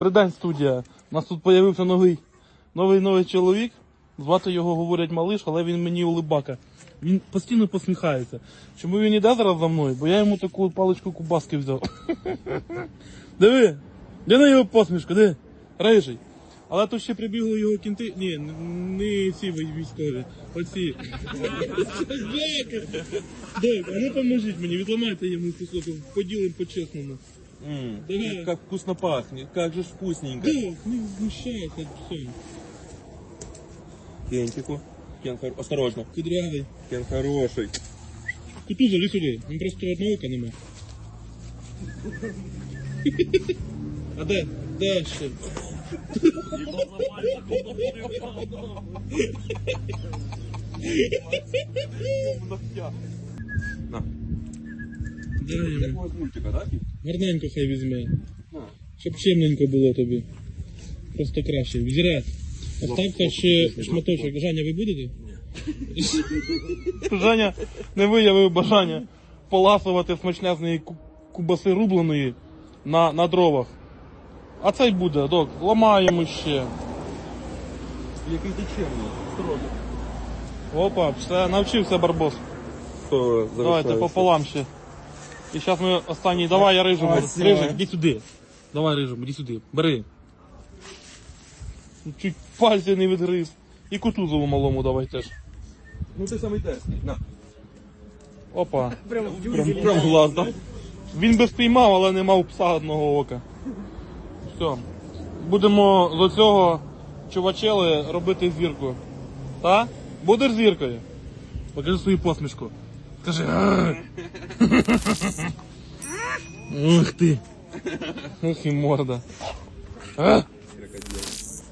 Придень студія. У нас тут з'явився новий, новий новий чоловік. Звати його говорять малиш, але він мені улибака. Він постійно посміхається. Чому він іде зараз за мною? Бо я йому таку паличку кубаски взяв. Диви, де на його посмішку, диви, рижий. Але тут ще прибігли його кінти. Ні, не ці військові. Оці. Дек, а ну поможіть мені, відламайте йому кусок, поділимо по-чесному. М, Давай. Как вкусно пахнет, как же ж вкусненько. Дек, не знущайся, все. Кентику. Кен хор- Осторожно. Кудрявий. Кен хороший. Кутуза, іди сюди. Він просто одного ока нема. А де? Де ще? На. Такого мультика? Кит? Гарненько хай візьме. Щоб чимненько було тобі. Просто краще. Взірець. Оставка ще шматочок. Жаня, ви будете? Ні. Жаня не виявив бажання поласувати смачнезної ку- кубаси рубленої на, на дровах. А цей буде, док, ламаємо ще. Який ти чемний. Осторожно. Опа, все, навчився барбос. Давайте пополам ще. І зараз ми останній. Давай я рижу. Рижик, іди сюди. Давай рижу, іди сюди. Бери. Чуть пальці не відгриз. І кутузову малому давай теж. Ну ти самий. На. Опа. Прям, прям глаз, да? Він би спіймав, але не мав пса одного ока. Все. Будемо з оцього чувачели робити зірку. Та? Будеш зіркою? Покажи свою посмішку. Скажи. «Ар». Ух ти. Ух і морда. А?